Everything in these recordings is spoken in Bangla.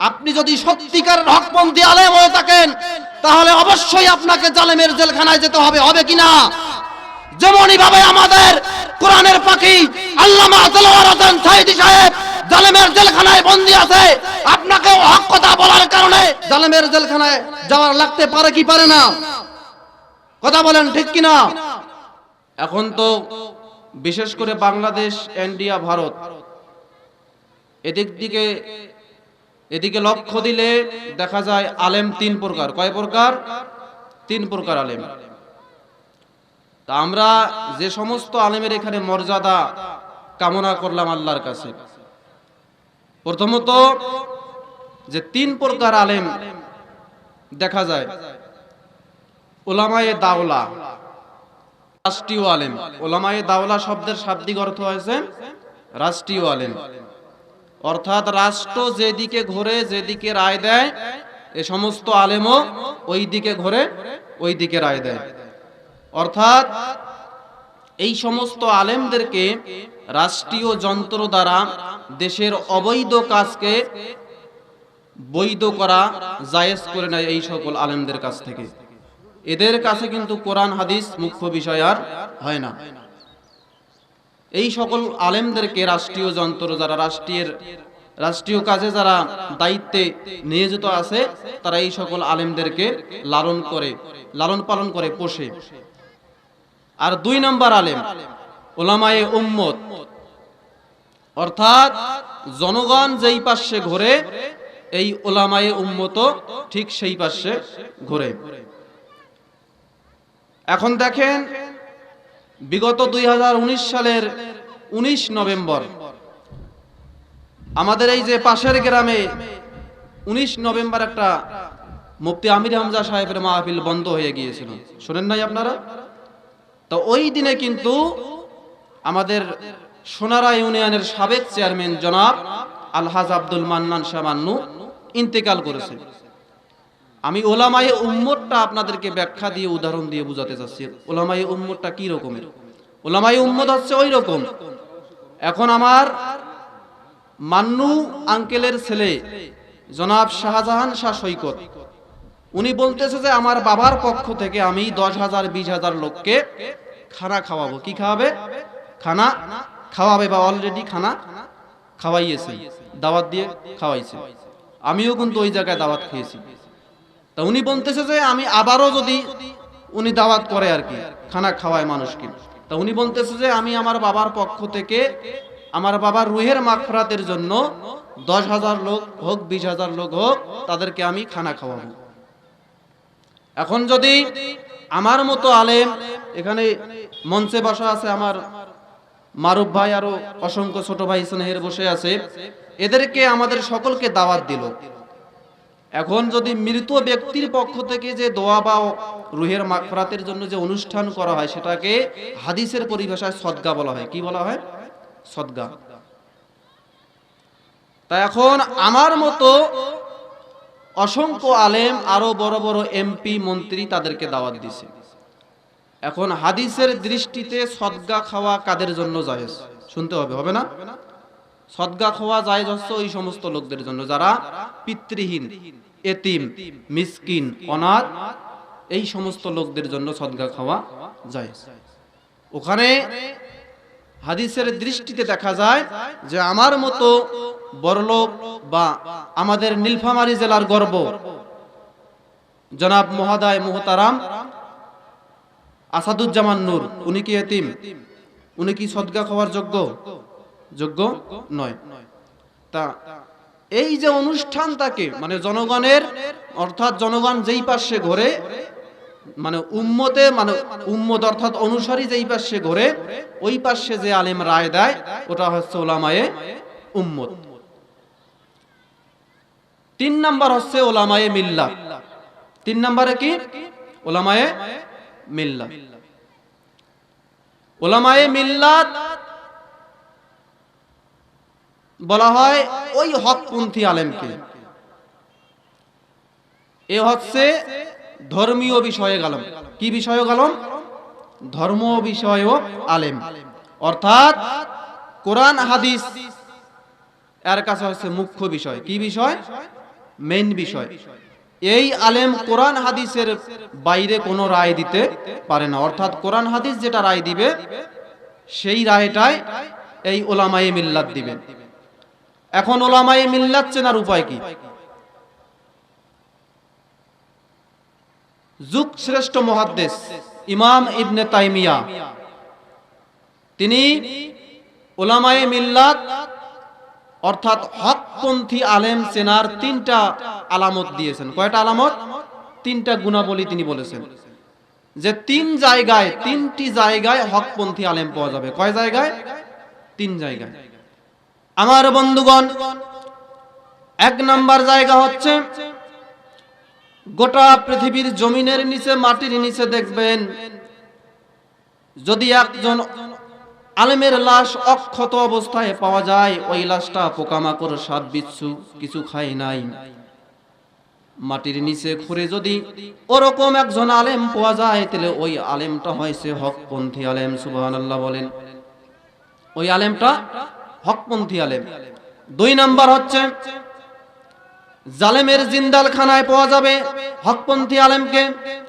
আপনি যদি সত্যিকার হকপন্থী আলেম হয়ে থাকেন, তাহলে অবশ্যই আপনাকে জালেমের জেলখানায় যেতে হবে হবে কিনা যেমনই ভাবে আমাদের কোরআনের পাখি আল্লামা জালেমের জেলখানায় বন্দী আছে আপনাকে হক কথা বলার কারণে জালেমের জেলখানায় যাওয়ার লাগতে পারে কি পারে না? কথা বলেন ঠিক কিনা? এখন তো বিশেষ করে বাংলাদেশ ইন্ডিয়া ভারত, এদিক দিকে এদিকে লক্ষ্য দিলে দেখা যায় আলেম তিন প্রকার। কয় প্রকার? তিন প্রকার আলেম। তা আমরা যে সমস্ত আলেমের এখানে মর্যাদা কামনা করলাম আল্লাহর কাছে। প্রথমত যে তিন প্রকার আলেম দেখা যায়, ওলামায়ে দাওলা। রাষ্ট্রীয় আলেম। ওলামায়ে দাওলা শব্দের শাব্দিক অর্থ হয়েছে রাষ্ট্রীয় আলেম। অর্থাৎ রাষ্ট্র যেদিকে ঘোরে, যেদিকে রায় দেয়, এ সমস্ত আলেমও ওই দিকে ঘোরে ওই দিকে রায় দেয়। অর্থাৎ এই সমস্ত আলেমদেরকে রাষ্ট্রীয় যন্ত্র দ্বারা দেশের অবৈধ কাজকে বৈধ করা জায়েজ করে নেয় এই সকল আলেমদের কাছ থেকে। এদের কাছে কিন্তু কোরআন, হাদিস মুখ্য বিষয় আর হয় না। এই সকল আলেমদেরকে রাষ্ট্রীয় যন্ত্র যারা রাষ্ট্রীয় রাষ্ট্রীয় কাজে যারা দায়িত্বে নিয়োজিত আছে, তারা এই সকল আলেমদেরকে লালন করে, লালন পালন করে, পোষে। আর দুই নম্বর আলেম, ওলামায়ে উম্মত। অর্থাৎ জনগণ যেই পাশে ঘোরে, এই ওলামায়ে উম্মত ঠিক সেই পাশে ঘোরে। এখন দেখেন বিগত দুই হাজার উনিশ সালের ১৯ নভেম্বর, আমাদের এই যে পাশের গ্রামে ১৯ নভেম্বর একটা মুফতি আমির হামজা সাহেবের মাহফিল বন্ধ হয়ে গিয়েছিল। শোনেন নাই আপনারা? তো ওই দিনে কিন্তু আমাদের সোনারা ইউনিয়নের সাবেক চেয়ারম্যান জনাব আলহাজ আব্দুল মান্নান শাহ মান্নু ইন্তেকাল করেছেন। আমি ওলামায়ে উম্মতটা আপনাদেরকে ব্যাখ্যা দিয়ে উদাহরণ দিয়ে বুঝাতে চাচ্ছি। ওলামায়ে উম্মতটা কি রকমের? ওলামায়ে উম্মত হচ্ছে ওই রকম। এখন আমার মান্নু আঙ্কেলের ছেলে, জনাব শাহজাহান শাহ সৈকত, উনি বলতেছে যে আমার বাবার পক্ষ থেকে আমি দশ হাজার, বিশ হাজার লোককে খানা খাওয়াবো। কি খাওয়াবে? খানা খাওয়াবে বা অলরেডি খানা খাওয়াইয়েছে, দাওয়াত দিয়ে খাওয়াইছে। আমিও কিন্তু ওই জায়গায় দাওয়াত খেয়েছি। তা উনি বলতেছে যে আমি আবারও যদি উনি দাওয়াত করে আর কি, খানা খাওয়ায় মানুষকে। তা উনি বলতেছে যে আমি আমার বাবার পক্ষ থেকে আমার বাবার রুহের মাগফরাতের জন্য দশ হাজার লোক হোক, বিশ হাজার লোক হোক, তাদেরকে আমি খানা খাওয়াবো। এখন যদি আমার মতো আলেম, এখানে মঞ্চে বসা আছে আমার মারুফ ভাই আরও অসংখ্য ছোট ভাই স্নেহের বসে আছে, এদেরকে আমাদের সকলকে দাওয়াত দিল। এখন যদি মৃত ব্যক্তির পক্ষ থেকে যে দোয়া বা রুহের মাগফরাতের জন্য যে অনুষ্ঠান করা হয়, সেটাকে হাদিসের পরিভাষায় সদগা বলা হয়। কি বলা হয়? সদগা। তা এখন আমার মতো অসংখ্য আলেম, আরও বড় বড় এমপি, মন্ত্রী তাদেরকে দাওয়াত দিছে। এখন হাদিসের দৃষ্টিতে সদগা খাওয়া কাদের জন্য জায়েজ? শুনতে হবে হবে না? সদগা খাওয়া জায়েজ হচ্ছে ওই সমস্ত লোকদের জন্য যারা পিতৃহীন। এতিম, মিসকিন, অনাথ, এই সমস্ত লোকদের জন্য সদগা খাওয়া যায় ওখানে হাদিসের দৃষ্টিতে দেখা যায় যে আমার মতো বড়লোক বা আমাদের নীলফামারী জেলার গর্ব, জনাব মহাদায় মোহতারাম আসাদুজ্জামান নূর, উনি কি এতিম? উনি কি সদগা খাওয়ার যোগ্য? যোগ্য নয়। তা এই যে অনুষ্ঠানটাকে মানে জনগণের, অর্থাৎ জনগণ যেই পাশে ঘোরে মানে উম্মতে মানে উম্মত অর্থাৎ অনুসারী যেই পাশে ঘোরে, ওই পাশে যে আলেম রায় দেয়, ওটা হচ্ছে ওলামায়ে উম্মত। তিন নাম্বার হচ্ছে ওলামায়ে মিল্লা। তিন নাম্বারে কি? ওলামায়ে মিল্লা। ওলামায়ে মিল্লাত বলা হয় ওই হকপন্থী আলেমকে। এ হচ্ছে ধর্মীয় বিষয়ে গেলাম। কি বিষয়ে গেলাম? ধর্ম বিষয় আলেম। অর্থাৎ কোরআন, হাদিস, এর কাছে হচ্ছে মুখ্য বিষয়। কি বিষয়? মেন বিষয়। এই আলেম কোরআন, হাদিসের বাইরে কোনো রায় দিতে পারে না। অর্থাৎ কোরআন, হাদিস যেটা রায় দিবে, সেই রায়টায় এই ওলামায়ে মিল্লাত দিবেন এখন ওলামাই মিল্লাত চেনার উপায় কি? যুগ শ্রেষ্ঠ মহাদ্দেশ ইমাম ইবনে তাইমিয়া। তিনি ওলামায়ে মিল্লাত, অর্থাৎ হকপন্থী আলেম চেনার তিনটা আলামত দিয়েছেন। কয়টা আলামত? তিনটা গুণাবলী তিনি বলেছেন। যে তিন জায়গায়, তিনটি জায়গায় হকপন্থী আলেম পাওয়া যাবে। কয় জায়গায়? তিন জায়গায়। আমার বন্ধুগণ, এক নাম্বার জায়গা হচ্ছে, গোটা পৃথিবীর জমিনের নিচে, মাটির নিচে দেখবেন, যদি একজন আলেমের লাশ অক্ষত অবস্থায় পাওয়া যায়, ওই লাশটা পোকামাকড়, সাপ, বিচ্ছু কিছু খায় নাই। মাটির নিচে খুঁড়ে যদি ওরকম একজন আলেম পাওয়া যায়, তাহলে ওই আলেমটা হয়েছে হকপন্থী আলেম, সুবহানাল্লাহ বলেন। ওই আলেমটা হকপন্থী আলেম। দুই নাম্বার হচ্ছে, জালেমের জিন্দাল খানায় পাওয়া যাবে হকপন্থী আলেমকে।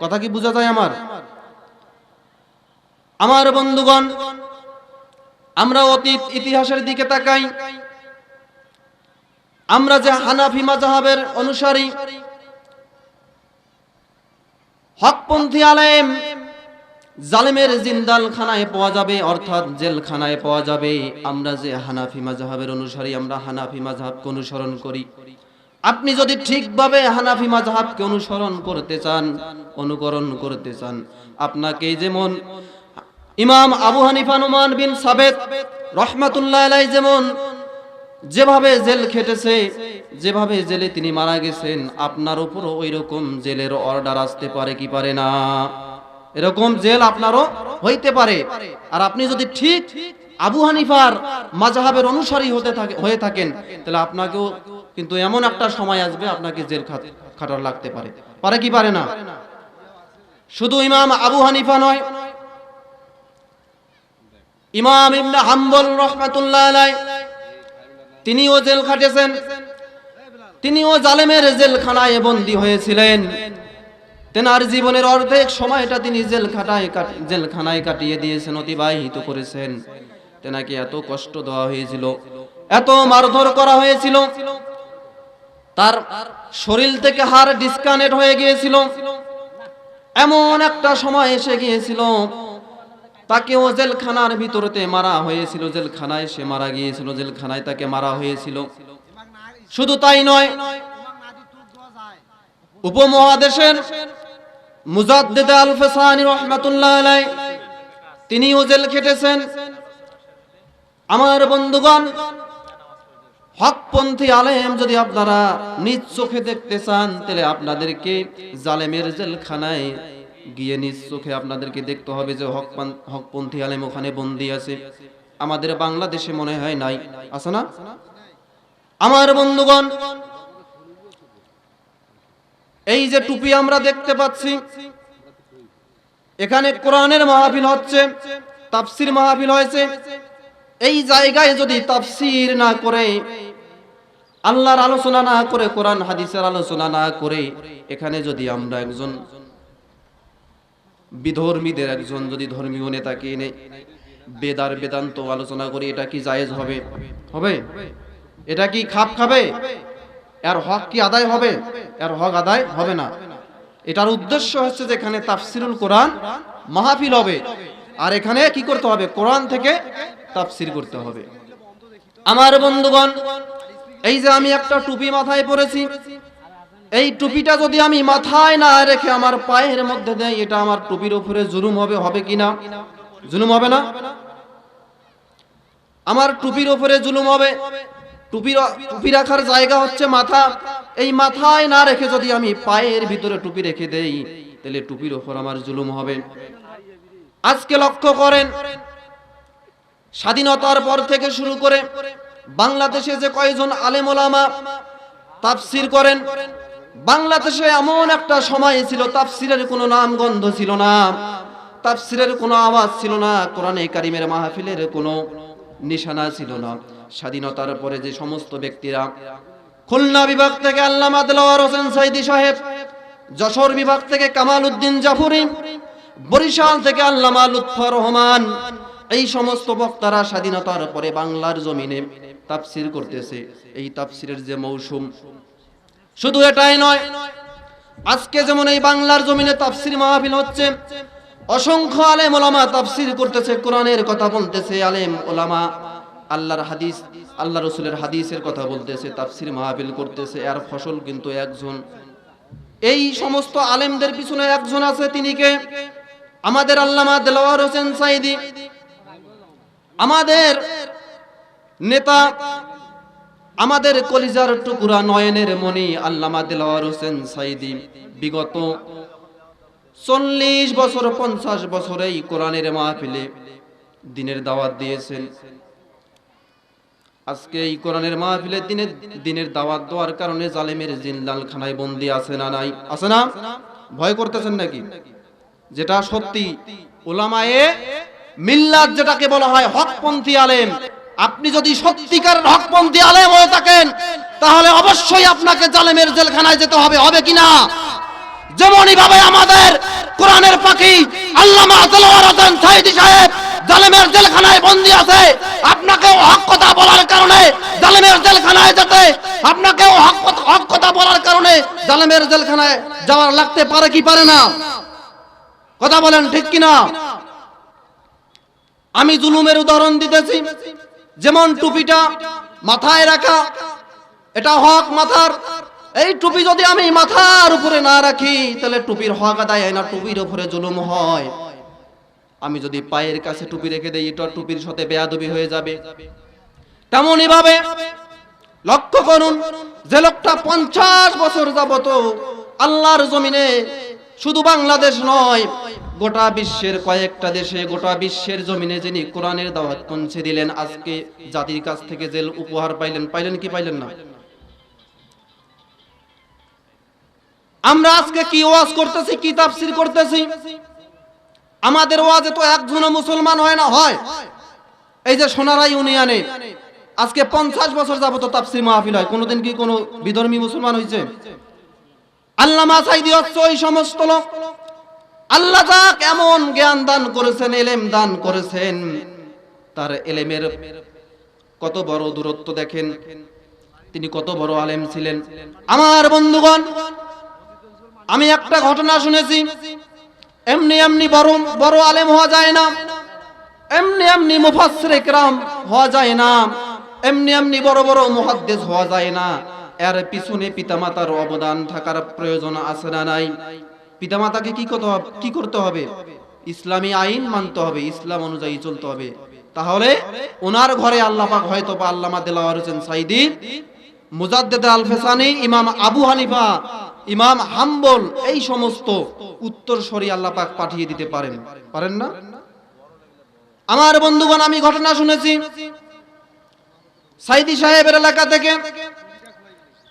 কথা কি বোঝা যায় আমার? আমার বন্ধুগণ, আমরা অতীত ইতিহাসের দিকে তাকাই। আমরা যে হানাফি মাজাহাবের অনুসারী, হকপন্থী আলেম জালেমের জিন্দাল খানায় পাওয়া যাবে, অর্থাৎ জেলখানায় পাওয়া যাবে। আমরা যে হানাফি মাজাহাবের অনুসারী, আমরা হানাফি মাজাহাবকে অনুসরণ করি। আপনি যদি ঠিকভাবে হানাফি মাজাহাবকে অনুসরণ করতে চান, অনুকরণ করতে চান, আপনাকে যেমন ইমাম আবু হানিফা, নুমান বিন সাবেদ রহমাতুল্লাহ যেমন যেভাবে জেল খেটেছে, যেভাবে জেলে তিনি মারা গেছেন, আপনার উপরও ওই রকম জেলের অর্ডার আসতে পারে কি পারে না? এরকম জেল আপনারও হইতে পারে। আর আপনি যদি ঠিক আবু হানিফার মাজাহাবের অনুসারী হতে থাকে হয়ে থাকেন, তাহলে আপনাকেও কিন্তু এমন একটা সময় আসবে আপনাকে জেল খাটার লাগতে পারে। পারে কি পারে না? শুধু ইমাম আবু হানিফা নয়, ইমাম ইবনে হাম্বল রহমাতুল্লাহ তিনিও জেল খাটেছেন। তিনিও জালেমের জেলখানায় বন্দী হয়েছিলেন। তেনার জীবনের অর্ধেক সময়টা তিনি জেল খাটায় কাট- জেলখানায় কাটিয়ে দিয়েছেন, অতিবাহিত করেছেন। তেনাকে এত কষ্ট দেওয়া হয়েছিল, এত মারধর করা হয়েছিল। তার শরীর থেকে হার ডিসকানেক্ট হয়ে গিয়েছিল। এমন একটা সময় এসে গিয়েছিল, তাকেও জেলখানার ভিতরতে মারা হয়েছিল। জেলখানায় সে মারা গিয়েছিল, জেলখানায় তাকে মারা হয়েছিল। শুধু তাই নয়, উপমহাদেশের রহমাতুল্লাহ আলাই তিনিও জেল খেটেছেন। আমার বন্ধুগণ, হকপন্থী আলেম যদি আপনারা নিজ চোখে দেখতে চান, তাহলে আপনাদেরকে জালেমের জেলখানায় গিয়ে নিজ চোখে আপনাদেরকে দেখতে হবে যে হকপান হকপন্থী আলেম ওখানে বন্দি আছে। আমাদের বাংলাদেশে মনে হয় নাই। আছে না? আমার বন্ধুগণ এই যে টুপি আমরা দেখতে পাচ্ছি, এখানে কোরআনের মাহফিল হচ্ছে, তাফসির মাহফিল হয়েছে। এই জায়গায় যদি তাফসির না করে, আল্লাহর আলোচনা না করে, কোরআন হাদিসের আলোচনা না করে, এখানে যদি আমরা একজন বিধর্মীদের, একজন যদি ধর্মীয় নেতাকে এনে বেদার বেদান্ত আলোচনা করি, এটা কি জায়েজ হবে? হবে? এটা কি খাপ খাবে? এর হক কি আদায় হবে? এর হক আদায় হবে না। এটার উদ্দেশ্য হচ্ছে যে এখানে তাফসিরুল কোরআন মাহফিল হবে। আর এখানে কি করতে হবে? কোরআন থেকে তাফসির করতে হবে। আমার বন্ধুগণ, এই যে আমি একটা টুপি মাথায় পরেছি, এই টুপিটা যদি আমি মাথায় না রেখে আমার পায়ের মধ্যে দেই, এটা আমার টুপির উপরে জুলুম হবে হবে কিনা? জুলুম হবে না? আমার টুপির উপরে জুলুম হবে। টুপি রাখার জায়গা হচ্ছে মাথা। এই মাথায় না রেখে যদি আমি পায়ের ভিতরে টুপি রেখে দেই, তাহলে টুপির ওপর আমার জুলুম হবে। আজকে লক্ষ্য করেন, স্বাধীনতার পর থেকে শুরু করে বাংলাদেশে যে কয়জন আলেম ওলামা তাফসির করেন, বাংলাদেশে এমন একটা সময় ছিল, তাফসিরের কোনো নাম গন্ধ ছিল না, তাফসিরের কোনো আওয়াজ ছিল না, কোরআনে কারিমের মাহফিলের কোনো নিশানা ছিল না। স্বাধীনতার পরে যে সমস্ত ব্যক্তিরা খুলনা বিভাগ থেকে আল্লামা দেলোয়ার হোসেন সাইদি সাহেব, যশোর বিভাগ থেকে কামাল উদ্দিন জাফরি, বরিশাল থেকে আল্লামা লুৎফর রহমান, এই সমস্ত বক্তারা স্বাধীনতার পরে বাংলার জমিনে তাফসির করতেছে। এই তাফসিরের যে মৌসুম, শুধু এটাই নয়, আজকে যেমন এই বাংলার জমিনে তাফসির মাহফিল হচ্ছে, অসংখ্য আলেম ওলামা তাফসির করতেছে, কোরআনের কথা বলতেছে আলেম ওলামা। আল্লাহর হাদিস, আল্লাহ রসুলের হাদিসের কথা বলতেছে, তাফসির মাহফিল করতেছে আর ফসল কিন্তু একজন। এই সমস্ত আলেমদের পিছনে একজন আছে, তিনি কে? আমাদের আল্লামা দেলোয়ার হোসেন সাইদি আমাদের নেতা, আমাদের কলিজার টুকুরা নয়নের মণি আল্লামা দিলওয়ার হোসেন সাইদি বিগত চল্লিশ বছর, পঞ্চাশ বছর এই কোরআনের মাহফিলে দিনের দাওয়াত দিয়েছেন। আজকে এই কোরআনের মাহফিলে দিনের দিনের দাওয়াত দেওয়ার কারণে জালেমের জিন্দাল খানায় বন্দি আছে না নাই? আছে না? ভয় করতেছেন নাকি? যেটা সত্যি ওলামায়ে মিল্লাত যেটাকে বলা হয় হকপন্থী আলেম। আপনি যদি সত্যিকার হকপন্থী আলেম হয়ে থাকেন, তাহলে অবশ্যই আপনাকে জালেমের জেলখানায় যেতে হবে হবে কিনা? যেমনই ভাবে আমাদের কোরআনের পাখি আল্লামা সাহেব জালেমের জেলখানায় বন্দী আছে। আপনাকেও হক কথা বলার কারণে জালেমের জেলখানায় যেতে। কথা- হক কথা বলার কারণে জালেমের জেলখানায় যাওয়ার লাগতে পারে কি পারে না? কথা বলেন ঠিক কিনা? আমি জুলুমের উদাহরণ দিতেছি। যেমন টুপিটা মাথায় রাখা, এটা হক মাথার। এই টুপি যদি আমি মাথার উপরে না রাখি, তাহলে টুপির হক আদায় হয় না, টুপির উপরে জুলুম হয়। আমি যদি পায়ের কাছে টুপি রেখে দেই, এটা টুপির সাথে বেয়াদবি হয়ে যাবে। তেমনই ভাবে লক্ষ্য করুন, যে লোকটা পঞ্চাশ বছর যাবত আল্লাহর জমিনে শুধু বাংলাদেশ নয়, গোটা বিশ্বের কয়েকটা দেশে, গোটা বিশ্বের জমিনে যিনি কোরআনের দাওয়াত পৌঁছে দিলেন, আজকে জাতির কাছ থেকে যে উপহার পাইলেন পাইলেন কি পাইলেন না? আমরা আজকে কি ওয়াজ করতেছি, কি তাফসির করতেছি? আমাদের ওয়াজে তো একজনও মুসলমান হয় না, হয়। এই যে সোনারা ইউনিয়নে আজকে পঞ্চাশ বছর যাবত তাফসির মাহফিল হয়। কোনোদিন কি কোনো বিধর্মী মুসলমান হয়েছে? আল্লামা সাইদি হচ্ছে ওই সমস্ত লোক। আল্লাহ যাক এমন জ্ঞান দান করেছেন, এলেম দান করেছেন। তার এলেমের কত বড় দূরত্ব দেখেন। তিনি কত বড় আলেম ছিলেন। আমার বন্ধুগণ, আমি একটা ঘটনা শুনেছি। এমনি এমনি বড় বড় আলেম হওয়া যায় না। এমনি এমনি মুফাসসির ইকরাম হওয়া যায় না। এমনি এমনি বড় বড় মুহাদ্দিস হওয়া যায় না। এর পিছনে পিতামাতার অবদান থাকার প্রয়োজন আছে না নাই। পিতামাতাকে কি করতে হবে, কি করতে হবে? ইসলামী আইন মানতে হবে, ইসলাম অনুযায়ী চলতে হবে। তাহলে ওনার ঘরে আল্লাহ পাক হয়তো বা আল্লামা দেলাওয়ার হোসেন সাইদি মুজাদ্দেদ আল ফেসানি ইমাম আবু হানিফা ইমাম হাম্বল, এই সমস্ত উত্তর সরি আল্লাহ পাক পাঠিয়ে দিতে পারেন। পারেন না? আমার বন্ধুগণ, আমি ঘটনা শুনেছি। সাইদি সাহেবের এলাকা থেকে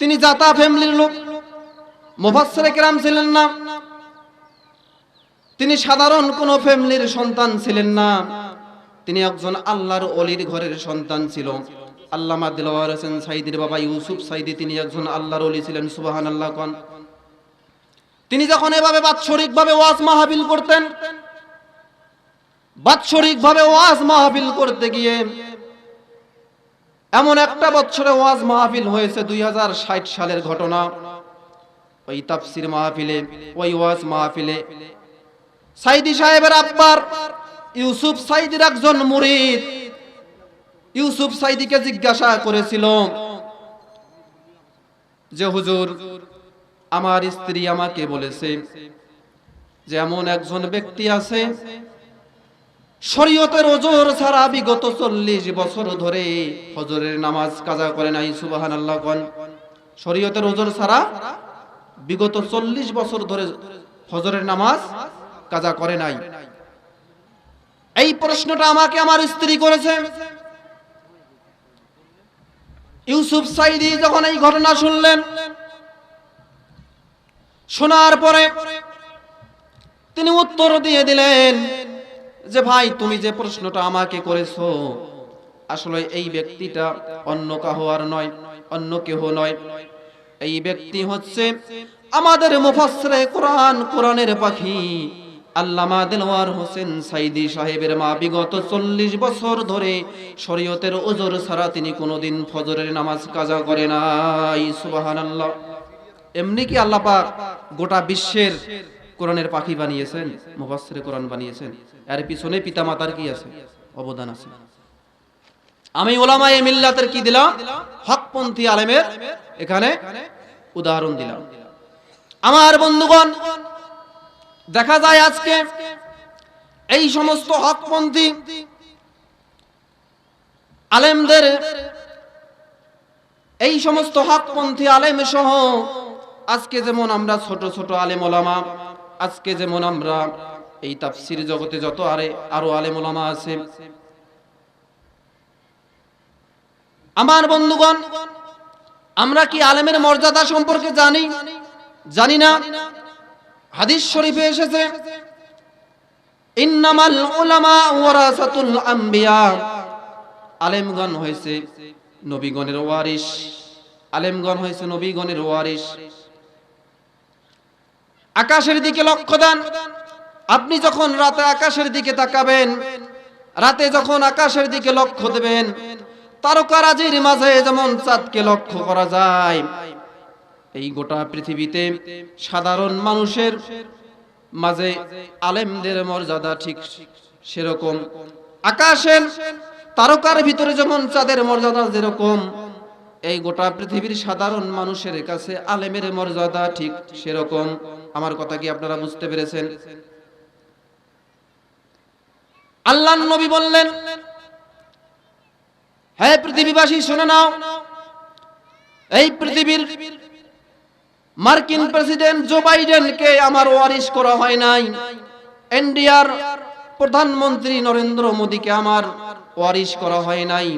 তিনি জাতা ফ্যামিলির লোক, মুফাসসির কেরাম ছিলেন না। তিনি সাধারণ কোন ফ্যামিলির সন্তান ছিলেন না। তিনি একজন আল্লাহর অলির ঘরের সন্তান ছিল। আল্লামা দিলওয়ার হোসেন সাইদির বাবা ইউসুফ সাইদি, তিনি একজন আল্লাহর অলি ছিলেন সুবাহান আল্লাহ কন। তিনি যখন এভাবে বাৎসরিক ভাবে ওয়াজ মাহফিল করতেন বাৎসরিক ভাবে ওয়াজ মাহফিল করতে গিয়ে এমন একটা বছরে ওয়াজ মাহফিল হয়েছে দুই সালের ঘটনা। ওই তাফসির মাহফিলে, ওই ওয়াজ মাহফিলে সাইদি সাহেবের আব্বার, ইউসুফ সাইদির একজন মুরিদ ইউসুফ সাইদিকে জিজ্ঞাসা করেছিল যে, হুজুর আমার স্ত্রী আমাকে বলেছে যে এমন একজন ব্যক্তি আছে, শরীয়তের ওজোর ছাড়া বিগত চল্লিশ বছর ধরে হজরের নামাজ কাজা করে নাই সুবাহান আল্লাহ কন। শরীয়তের ওজোর ছাড়া বিগত চল্লিশ বছর ধরে হজরের নামাজ কাজা করে নাই। এই প্রশ্নটা আমাকে আমার স্ত্রী করেছে। ইউসুফ সাইদি যখন এই ঘটনা শুনলেন শোনার পরে তিনি উত্তর দিয়ে দিলেন যে, ভাই, তুমি যে প্রশ্নটা আমাকে করেছ, আসলে এই ব্যক্তিটা অন্য কাহো আর নয়, অন্য কেহ নয়। এই ব্যক্তি হচ্ছে আমাদের মুফাসসিরে কোরআন, কোরআনের পাখি, আল্লামা দেলওয়ার হোসেন সাইদি সাহেবের মা। বিগত চল্লিশ বছর ধরে শরীয়তের ওজোর ছাড়া তিনি কোনোদিন ফজরের নামাজ কাজা করে নাই, সুবহানাল্লাহ। এমনি কি আল্লাহ পাক গোটা বিশ্বের কোরআনের পাখি বানিয়েছেন? মুফাসসিরে কোরআন বানিয়েছেন। এর পিছনে পিতামাতার কি আছে? অবদান আছে। আমি ওলামায়ে মিল্লাতের কি দিলাম? হকপন্থী আলেমের এখানে উদাহরণ দিলাম। আমার বন্ধুগণ, দেখা যায় আজকে এই সমস্ত হকপন্থী আলেমদের, এই সমস্ত হকপন্থী আলেম সহ আজকে যেমন আমরা ছোট ছোট আলেম ওলামা আজকে যেমন আমরা এই তাফসির জগতে যত আরে, আরও আলেম ওলামা আছে। আমার বন্ধুগণ, আমরা কি আলেমের মর্যাদা সম্পর্কে জানি? জানি না। হাদিস শরীফে এসেছে, ইন্নামাল উলামা ওয়ারাসাতুল আম্বিয়া। আলেমগণ হয়েছে নবীগণের ওয়ারিস আলেমগণ হয়েছে নবীগণের ওয়ারিস আকাশের দিকে লক্ষ্য দেন। আপনি যখন রাতে আকাশের দিকে তাকাবেন, রাতে যখন আকাশের দিকে লক্ষ্য দেবেন তারকারাজির মাঝে যেমন চাঁদকে লক্ষ্য করা যায়। এই গোটা পৃথিবীতে সাধারণ মানুষের মাঝে আলেমদের মর্যাদা ঠিক সেরকম। আকাশের তারকার ভিতরে যেমন চাঁদের মর্যাদা যেরকম, এই গোটা পৃথিবীর সাধারণ মানুষের কাছে আলেমের মর্যাদা ঠিক সেরকম। আমার কথা কি আপনারা বুঝতে পেরেছেন? আল্লাহ নবী বললেন হ্যাঁ পৃথিবীবাসী, শুনে নাও। এই পৃথিবীর মার্কিন প্রেসিডেন্ট জো বাইডেনকে আমার ওয়ারিশ করা হয় নাই। ইন্ডিয়ার প্রধানমন্ত্রী নরেন্দ্র মোদীকে আমার ওয়ারিশ করা হয় নাই।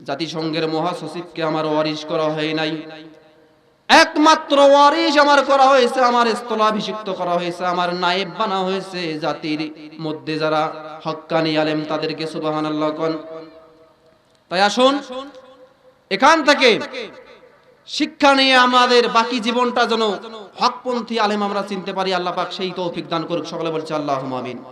জাতিসংঘের মহাসচিবকে আমার ওয়ারিশ করা হয় নাই। একমাত্র ওয়ারিশ আমার করা হয়েছে, আমার স্থলাভিষিক্ত করা হয়েছে, আমার নায়েব বানা হয়েছে জাতির মধ্যে যারা হক্কানি আলেম তাদেরকে সুবহানাল্লাহ কোন। তাই আসুন, এখান থেকে শিক্ষা নিয়ে আমাদের বাকি জীবনটা যেন হকপন্থী আলেম আমরা চিনতে পারি, আল্লাহ পাক সেই তৌফিক দান করুক, সকলে বলছে আল্লাহ আমিন।